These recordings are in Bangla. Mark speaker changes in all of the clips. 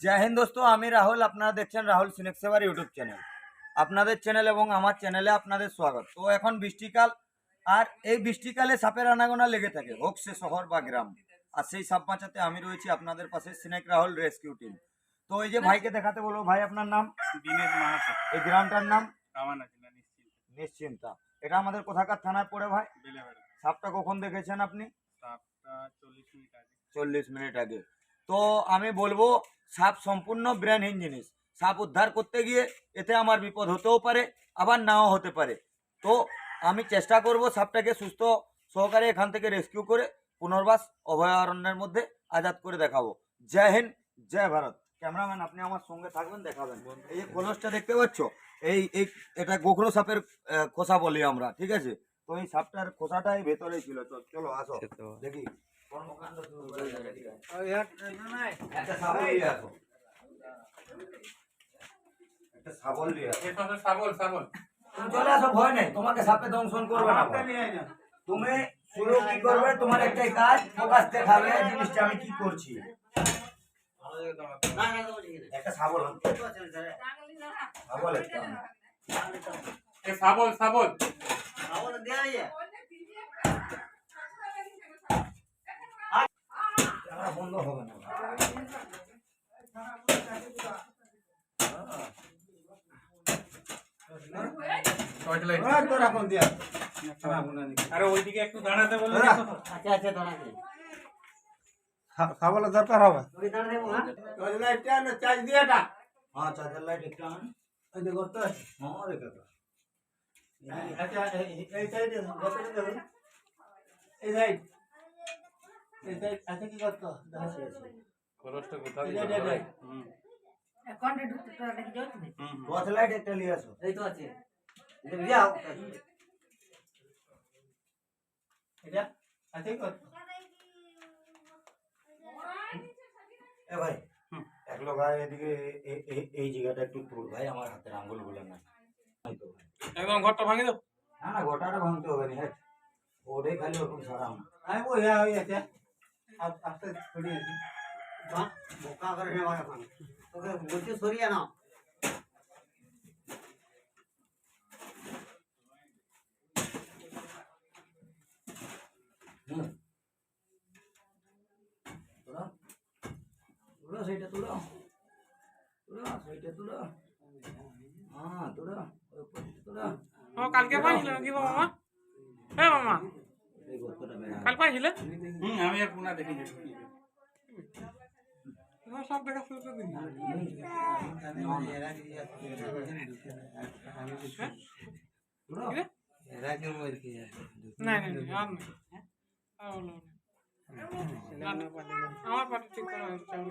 Speaker 1: জয় হিন্দ দোস্ত আমি রাহুল আপনারা দেখছেন রাহুল সিনেক সেবার ইউটিউব চ্যানেল আপনাদের চ্যানেল এবং আমার চ্যানেলে আপনাদের স্বাগত। তো এখন বৃষ্টিকাল আর এই বৃষ্টিকালে সাপের আনাগোনা লেগে থাকে হোক সে শহর বা গ্রাম। আর সেই সাপ বাঁচাতে আমি রয়েছি আপনাদের পাশে সিনেক রাহুল রেস্কিউ টিম তো এই যে ভাইকে দেখাতে বলব ভাই আপনার নাম?
Speaker 2: দিনেশ মাহাতো।
Speaker 1: এই গ্রামটার নাম? নিশ্চিন্তা। এটা আমাদের কোথাকার থানায় পড়ে ভাই? সাপটা কখন দেখেছেন আপনি?
Speaker 2: চল্লিশ মিনিট আগে।
Speaker 1: চল্লিশ মিনিট আগে। তো আমি বলব সাপ সম্পূর্ণ ব্রেনহীন জিনিস সাপ উদ্ধার করতে গিয়ে এতে আমার বিপদ হতেও পারে আবার নাও হতে পারে। তো আমি চেষ্টা করব সাপটাকে সুস্থ সহকারে এখান থেকে রেস্কিউ করে পুনর্বাস অভয়ারণ্যের মধ্যে আজাদ করে দেখাবো। জয় হিন্দ জয় ভারত। ক্যামেরাম্যান আপনি আমার সঙ্গে থাকবেন দেখাবেন। এই যে কলসটা দেখতে পাচ্ছ এই এই এটা গোখরো সাপের খোসা বলি আমরা ঠিক আছে? তো এই সাপটার খোসাটাই ভেতরেই ছিল। চল- চলো আসো। দেখি। কর্মকাণ্ড শুরু করে? একটা শাবল নিয়ে আসো। একটা নিয়ে আসো।
Speaker 2: শাবল
Speaker 1: তুমি চলে আসো ভয় নেই তোমাকে সাপে দংশন করবে না তুমি শুরু কি করবে তোমার একটাই কাজ ফোকাস দেখাবে জিনিসটা আমি কি করছি একটা হবে। শাবল একটা হবে।
Speaker 2: এ শাবল
Speaker 1: বন্ধ হবে না।
Speaker 2: টর্চ লাইট আরে ওইদিকে একটু দাঁড়াতে বললে
Speaker 3: খাবার দরকার হবে?
Speaker 1: হ্যাঁ? চার্জার লাইট একটা আন। হ্যাঁ। রে কাকা।
Speaker 2: খরচটা কোথা
Speaker 3: এই
Speaker 2: দিয়ে
Speaker 3: যে, এই যে।
Speaker 2: হুম
Speaker 4: অ্যাকাউন্টে ঢুকতে তোরা নাকি যাচ্ছিস
Speaker 2: হুম হুম।
Speaker 1: টর্চ লাইট একটা নিয়ে আসো এ ভাই
Speaker 2: হুম।
Speaker 1: এক লোক ভাই এদিকে এ- এ- এ- এই জায়গাটা একটু তুল ভাই আমার হাতের আঙ্গুলগুলো না এই তো ভাই।
Speaker 2: একদম ঘরটা ভাঙি দাও
Speaker 1: না না গোটাটা ভাঙতে হবে না হ্যাঁ ওটাই খালি ওরকম সারাম
Speaker 4: সরিয়ে নাও
Speaker 1: হুম তোরা তোরা সেইটা তোরা তোরা সেইটা তোরা হ্যাঁ তোরা ওই উপরটা তোরা
Speaker 5: ও কালকে পাইছিল নাকি গো মামা হ্যাঁ মামা
Speaker 1: এই গর্তটা বেড়া
Speaker 5: কাল পাইছিলে
Speaker 2: হুম আমি আর পুনা দেখি
Speaker 5: সব দেখা শুরু করে দিন। না না আমার পাটি ঠিক করা হচ্ছে আমি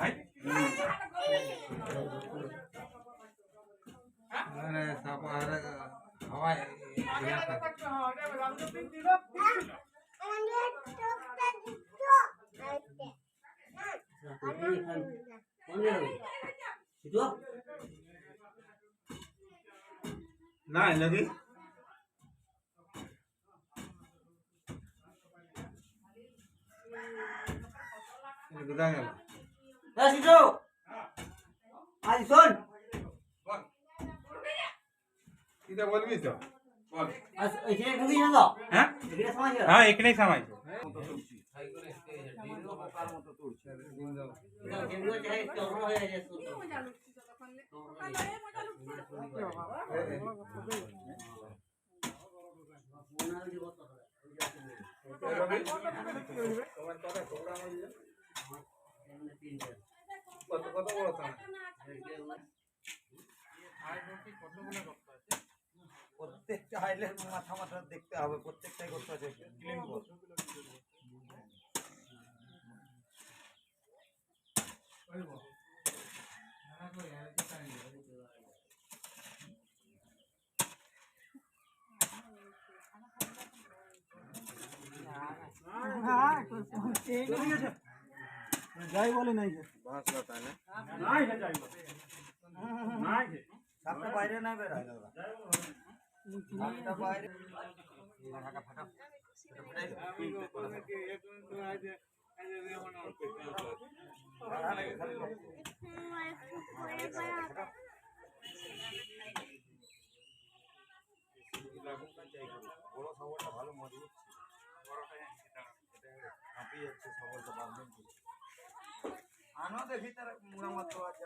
Speaker 2: ভাই
Speaker 3: সব হাওয়ায় না লাগি কোথায় গেল
Speaker 4: আজ শোন।
Speaker 2: বল।
Speaker 3: এটা বলবি তো?
Speaker 4: না তো?
Speaker 2: হ্যাঁ? হ্যাঁ এখানেই
Speaker 4: চর্ম হয়ে গেছে
Speaker 3: কত কত বড়
Speaker 5: কতগুলো করতে আছে
Speaker 1: মাথা মাথা দেখতে হবে প্রত্যেকটাই করতে আছে ক্লিন কর
Speaker 5: যাই বলে নাই যে।
Speaker 3: বাঁচলো তাই না
Speaker 2: নাই হে যাইব নাই হে
Speaker 1: সাপটা বাইরে। না বেরায় দাদা সাপটা বাইরে ফাটা ফাটা বড় সবলটা ভালো মজবুত কাঁপিয়ে যাচ্ছে সবলটা বাঁধবেন কি আনো দেখি তার মুরামত আছে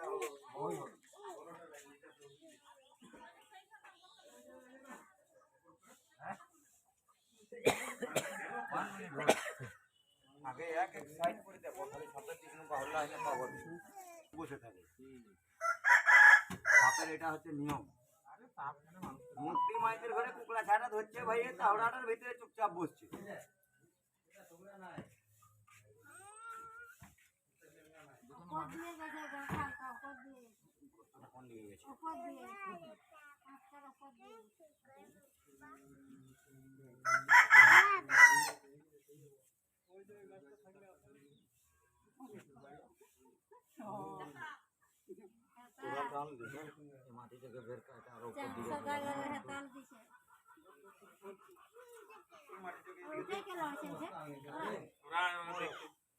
Speaker 1: করে পাবো বসে থাকে। সাপের এটা হচ্ছে নিয়ম। মূর্তি মাইদের ঘরে কুকড়া ছাড়া ধরছে ভাই, এই তাওড়াটার ভিতরে চুপচাপ বসছে
Speaker 6: ওপর দিয়ে গেছে গোখালটা ওপর দিয়ে
Speaker 1: কোন দিকে গেছে
Speaker 6: ওপর দিয়ে আজকাল ওপর দিয়ে
Speaker 1: তোরা টান দিছে এই মাটি থেকে বের আর উপর দিকে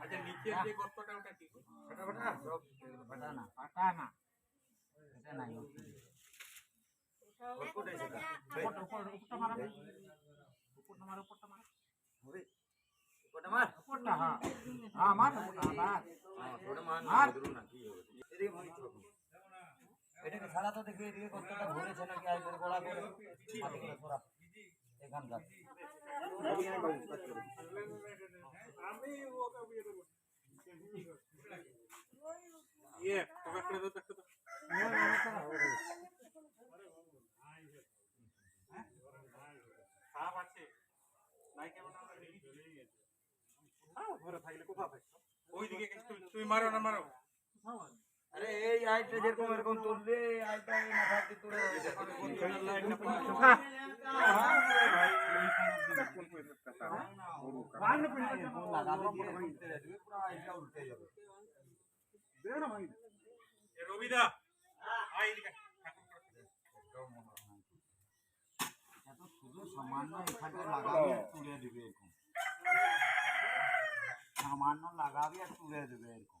Speaker 2: আচ্ছা নিচের যে গর্তটা ওটা কি
Speaker 1: ফাটা ফাটা সব ফাটা না
Speaker 5: পাটা না
Speaker 1: এটা নাই ওপর এসে কা
Speaker 5: উপর উপর উপরটা মারা উপরটা মারা উপরটা মারা
Speaker 1: হবে ওটা মার
Speaker 5: উপরটা হ্যাঁ হ্যাঁ মার উপরটা মার
Speaker 1: হ্যাঁ ওটা মার না
Speaker 5: মার।
Speaker 1: ধরু না কি হবে এদিকে ভাই তো এটাকে ছাড়া তো দেখি এদিকে কতটা ভরেছে নাকি আই করে গোড়া করে মাটিগুলো সরা এখানকার
Speaker 5: আমি ওকে বিয়ে দেবো।
Speaker 2: ইয়ে তোকে করে দাও সাপ আছে নাই কেমন আমরা চলে গেছে কোথাও ঘরে থাকলে কোথাও থাকতো ওইদিকে গেছে, তুমি তুমি মারো না মারো।
Speaker 1: আরে এই আইটা যেরকম এরকম তুললে এই আইটা এই মাথা দিয়ে তুলে দিতে পারে কোন খেলার লাইনটা পাচ্ছে লাগাবে দিয়ে উল্টে যাবে পুরো আইটা উল্টে যাবে
Speaker 2: এ রবিদা আই এদিকে ঠাকুর করে
Speaker 1: এটা তো শুধু সামান্য এখানে লাগাবি আর তুলে দিবে এরকম সামান্য লাগাবি আর তুলে দেবে এরকম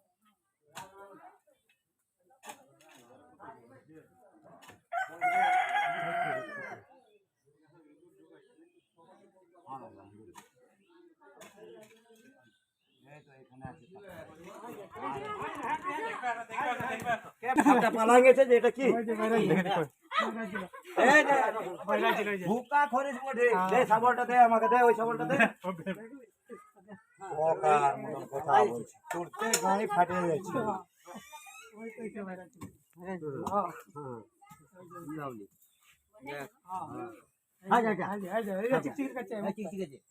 Speaker 1: তো এখানে আছে সাপটা পালা গেছে যে এটা কি এই যে, ভুকা খরিস বটে দে সাবলটা দে আমাকে দে ওই সাবলটা দে ওকার মতন কথা বলছে তুলতে গায়ে ফাটে যাচ্ছে
Speaker 7: সেই ধারে কে আছে তাইলে হ্যাঁ সেই ধারে সেই ধারছে না
Speaker 5: এই ইঁদুর বাচ্চা।
Speaker 2: হ্যাঁ তো দূর করতে তো সাপ ঢুকবে।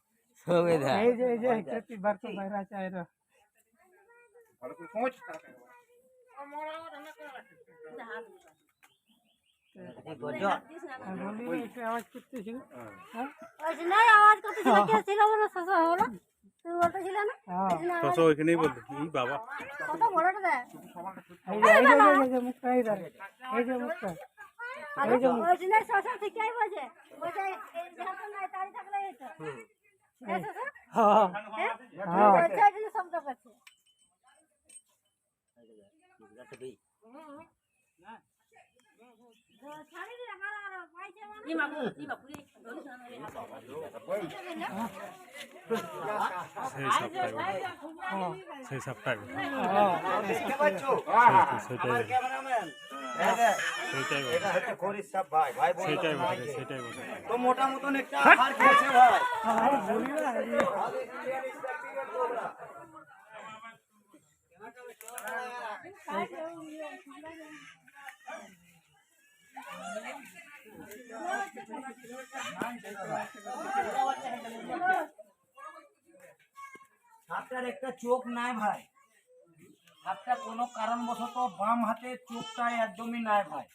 Speaker 7: এধার
Speaker 5: এই যে এই যে একটি বার তো বাইরে আছে এরা
Speaker 2: ভালো করে পৌঁছ।
Speaker 5: আর একটু আওয়াজ করতেছিল হ্যাঁ?
Speaker 6: ওই যে নাই আওয়াজ করতেছিল কে ছিল বলো শশা হলো তুই বলতেছিল না
Speaker 5: হ্যাঁ
Speaker 2: ওইখানেই বলতে বাবা?
Speaker 6: কত বড়টা দেখ
Speaker 5: এই যে এই যে, এই এই যে এই যে মুখটা
Speaker 6: আরে ওই যে নাই শশা ঠিকই বলছে বলছে এই যেহেতু নাই তারি থাকলে এই তো এই শশা
Speaker 5: হ্যাঁ
Speaker 6: হ্যাঁ
Speaker 5: হ্যাঁ
Speaker 6: বলছে এই জন্য শব্দ করছে ছাড়ি দিলে আমার আর পাইছে মানে
Speaker 2: সেই সপ্তাহে
Speaker 1: দেখতে পাচ্ছ আমার ক্যামেরাম্যান এই দেখ, এটা হচ্ছে খরিস সাপ ভাই ভাই বলল
Speaker 2: সেটাই
Speaker 1: ভাই
Speaker 2: সেটাই
Speaker 1: তো মোটা মতন একটা
Speaker 5: যে,
Speaker 1: সাপটার একটা চোখ নাই ভাই। সাপটা কোনো কারণবশত বাম হাতে চোখটা একদমই নাই ভাই।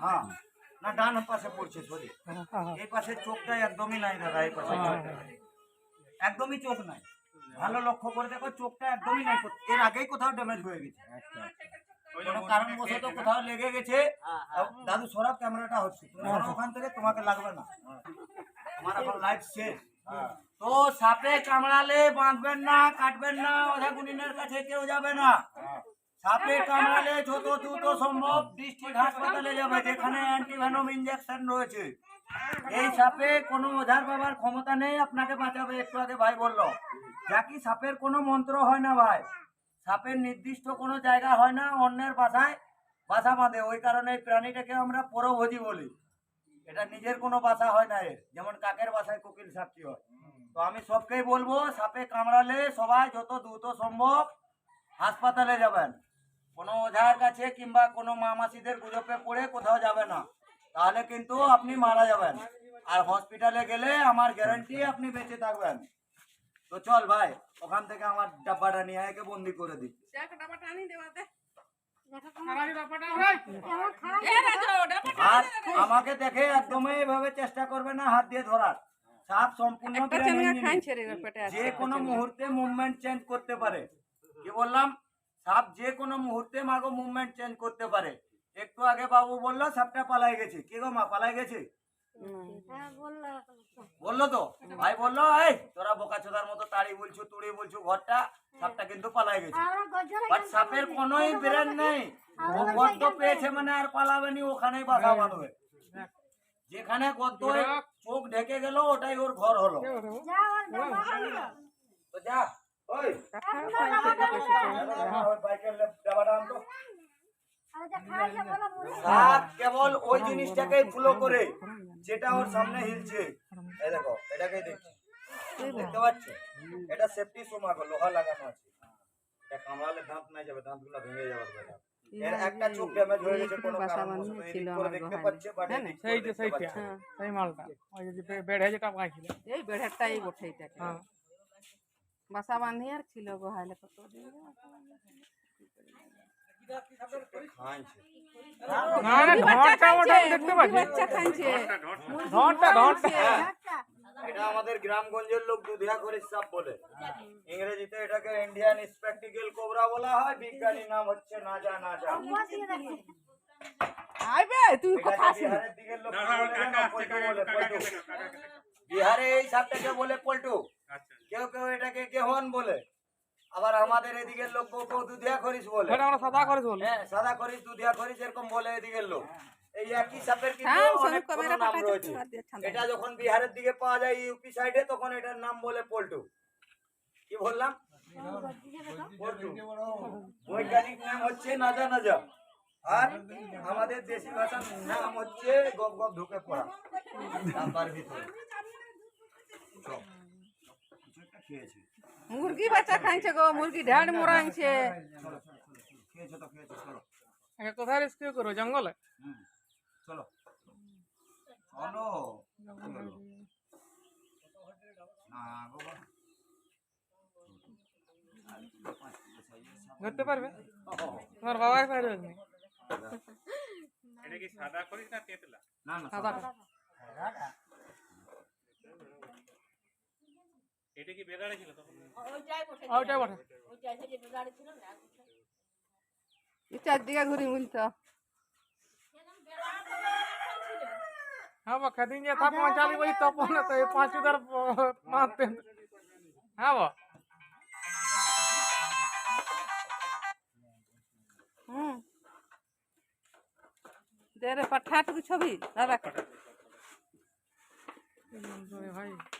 Speaker 1: হ্যাঁ। না ডান পাশে পড়ছে সরি
Speaker 5: হ্যাঁ, হ্যাঁ,
Speaker 1: এই পাশে চোখটা একদমই নাই দাদা এই পাশে একদমই চোখ নাই। ভালো লক্ষ্য করে দেখো চোখটা একদমই নাই। এর আগেই কোথাও ড্যামেজ হয়ে গেছে। কোনো কারণবশত কোথাও লেগে গেছে। দাদু সরাব ক্যামেরাটা হচ্ছে। ওখান থেকে তোমাকে লাগবে না। আমার এখন লাইট শেষ। তো সাপে কামড়ালে বাঁধবেন না কাটবেন না ওঝা গুনিনের কাছে কেউ যাবে না। সাপে কামড়ালে যত দ্রুত সম্ভব ডিস্ট্রিক্ট হাসপাতালে যাবে যেখানে অ্যান্টিভেনম ইঞ্জেকশন রয়েছে। এই সাপে কোনো ওঝার বাবার ক্ষমতা নেই আপনাকে বাঁচাবে। একটু আগে ভাই বলল। যা কি সাপের কোনো মন্ত্র হয় না ভাই? সাপের নির্দিষ্ট কোনো জায়গা হয় না, অন্যের বাসায় বাসা বাঁধে। ওই কারণে এই প্রাণীটাকে আমরা পরভোজি বলি। এটা নিজের কোনো বাসা হয় না এর। যেমন কাকের বাসায় কোকিল সাক্ষী হয়। তো আমি সবকেই বলব, সাপে কামড়ালে সবাই যত দ্রুত সম্ভব হাসপাতালে যাবেন। কোনো ওঝার কাছে কিংবা কোনো মামাসিদের গুজবে পড়ে কোথাও যাবে না। তাহলে কিন্তু আপনি মারা যাবেন। আর হসপিটালে গেলে আমার গ্যারান্টি আপনি বেঁচে থাকবেন। তো চল ভাই ওখান থেকে আমার ডাব্বাটা নিয়ে একে বন্দি করে দিই। আর আমাকে দেখে একদমই এভাবে চেষ্টা করবে না হাত দিয়ে ধরার। সাপ সম্পূর্ণ যে কোনো মুহূর্তে মুভমেন্ট চেঞ্জ করতে পারে। কি বললাম? সাপ যে কোনো মুহূর্তে মাগো মুভমেন্ট চেঞ্জ করতে পারে। একটু আগে বাবু বলল সাপটা পালাই গেছে। কি গো মা পালাই গেছে?
Speaker 6: বলল।
Speaker 1: বলল তো? ভাই বলল এই তোরা বোকা চোদার মতো তাড়ি বলছো তুড়ি বলছো ঘরটা সাপটা কিন্তু পালাই গেছে। বাট সাপের কোনোই ব্রেন নেই। পেয়েছে মানে আর পালাবেনি ওখানেই বাসা বাঁধবে। যেখানে হয়ে চোখ ঢেকে গেল ওটাই ওর ঘর হলো। তো যা। ওই। বাইকের ডাবাটা আনতো সাপ কেবল ওই জিনিসটাকেই ফলো করে। যেটা ওর সামনে হিলছে। এই দেখো এটাকেই দেখছি। দেখতে পাচ্ছ? এটা সেফটি সোমাগো লোহা লাগানো আছে। এটা কামড়ালে দাঁত নাই যাবে দাঁতগুলো ভেঙে যাবে বেটা। এর একটা চোখ ড্যামেজ হয়ে গেছে কোনো কারণবশত। এদিক করে দেখতে পাচ্ছে বাট এদিক করে
Speaker 5: সেইটা
Speaker 1: দেখতে
Speaker 5: সেইটা
Speaker 1: পাচ্ছে। না।
Speaker 5: সেই মালটা। ওই যে বে- বেড়ে যেটা পাইছিল
Speaker 8: এই বেড়াটাই বটে এটাকে।
Speaker 5: হ্যাঁ।
Speaker 8: বাসা বাঁধি আর ছিল গোহালে কত দিন?
Speaker 1: খাইছে।
Speaker 5: না না ঘরটা ওটা দেখতে পাচ্ছি।
Speaker 8: বাচ্চা খাইছে
Speaker 5: ঘরটা ঘরটা।
Speaker 1: এটা আমাদের গ্রামগঞ্জের লোক দুধিয়া করে সাপ বলে। ইংরেজিতে এটাকে ইন্ডিয়ান স্পেকটিক্যাল কোবরা বলা হয় বিজ্ঞানী নাম হচ্ছে নাজা নাজা
Speaker 8: আইবে তুই কথা।
Speaker 1: বিহারে এই সাপটাকে বলে পল্টু। কেউ কেউ এটাকে গেহন বলে। আবার আমাদের এদিকের লোক কেউ দুধিয়া করিস বলে।
Speaker 5: সেটা আমরা সাদা করে বলি।
Speaker 1: হ্যাঁ সাদা করিস দুধিয়া করিস এরকম বলে এদিকের লোক। এই একই সাপের কিন্তু অনেক কোনো
Speaker 8: ক্যামেরা
Speaker 1: নাম রয়েছে। এটা যখন বিহারের দিকে পাওয়া যায় ইউপি সাইডে তখন এটার নাম বলে পল্টু। কি বললাম? পল্টু। বৈজ্ঞানিক নাম হচ্ছে নাজা নাজা। আর আমাদের দেশি ভাষার নাম হচ্ছে গপ গপ ঢুকে পড়া। ডাব্বার ভিতরে। কিছু একটা খেয়েছি।
Speaker 8: মুরগি বাচ্চা খাইছে গো মুরগি ঢাড় মোরাইছে।
Speaker 5: কোথায় রেস্কিউ করো? জঙ্গলে?
Speaker 1: হুম চলো।
Speaker 5: ধরতে পারবে? তোমার বাবাই পারবে
Speaker 2: এটা কি সাদা করিস না তেতলা?
Speaker 1: না না
Speaker 5: সাদা
Speaker 1: সাদা।
Speaker 2: এটা কি বেদাড়ে ছিল তখন
Speaker 5: ওইটাই বটে
Speaker 8: এই চারদিকে ঘুরি মিলছ
Speaker 5: হ্যাঁ বা খেদিন যে থাপ পঞ্চালি বলি তপন তো এই পাঁচ উদার পাঁচ তিন হ্যাঁ বা
Speaker 8: হুম দে রে পাঠাটুকু ছবি দাদা
Speaker 5: ভাই
Speaker 8: পাঠা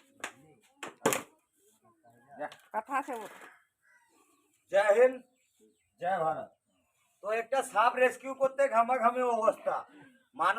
Speaker 8: আছে বটে
Speaker 1: জয় হিন্দ জয় ভারত তো একটা সাপ রেস্কিউ করতে ঘামাঘামি অবস্থা মানুষ